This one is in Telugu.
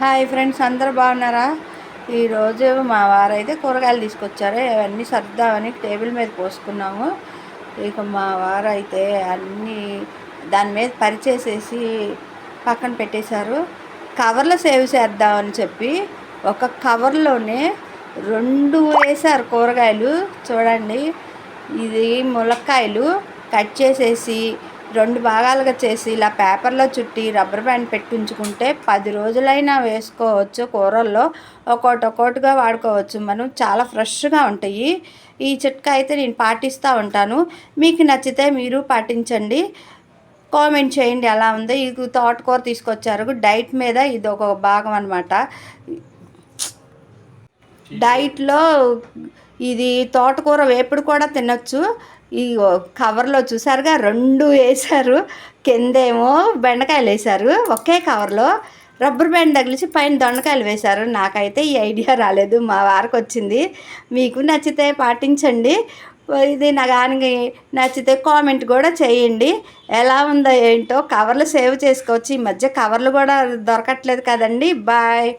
హాయ్ ఫ్రెండ్స్ అందరూ బాగున్నారా? ఈరోజు మా వారైతే కూరగాయలు తీసుకొచ్చారు. అవన్నీ సర్దామని టేబుల్ మీద పోసుకున్నాము. ఇక మా వారు అయితే అన్నీ దాని మీద పరిచేసేసి పక్కన పెట్టేశారు. కవర్లో సేవ్ చేద్దామని చెప్పి ఒక కవర్లోనే రెండు వేశారు కూరగాయలు. చూడండి ఇది ములక్కాయలు కట్ చేసేసి రెండు భాగాలుగా చేసి ఇలా పేపర్లో చుట్టి రబ్బర్ బ్యాండ్ పెట్టించుకుంటే పది రోజులైనా వేసుకోవచ్చు కూరల్లో. ఒక్కోటి ఒక్కోటిగా వాడుకోవచ్చు. మనం చాలా ఫ్రెష్గా ఉంటాయి. ఈ చిట్కా అయితే నేను పాటిస్తూ ఉంటాను. మీకు నచ్చితే మీరు పాటించండి. కామెంట్ చేయండి ఎలా ఉందో. ఇది తోటకూర తీసుకొచ్చారు. డైట్ మీద ఇది ఒక భాగం అనమాట డైట్లో ఇది తోటకూర వేపుడు కూడా తినొచ్చు. ఈ కవర్లో చూసారుగా రెండు వేశారు కిందేమో బెండకాయలు వేశారు ఒకే కవర్లో రబ్బర్ బ్యాండ్ తగిలిచి పైన దొండకాయలు వేశారు. నాకైతే ఈ ఐడియా రాలేదు మా వారికి వచ్చింది. మీకు నచ్చితే పాటించండి. ఇది నా కానీ నచ్చితే కామెంట్ కూడా చేయండి. ఎలా ఉందో ఏంటో కవర్లు సేవ్ చేసుకోవచ్చు. ఈ మధ్య కవర్లు కూడా దొరకట్లేదు కదండి. బాయ్.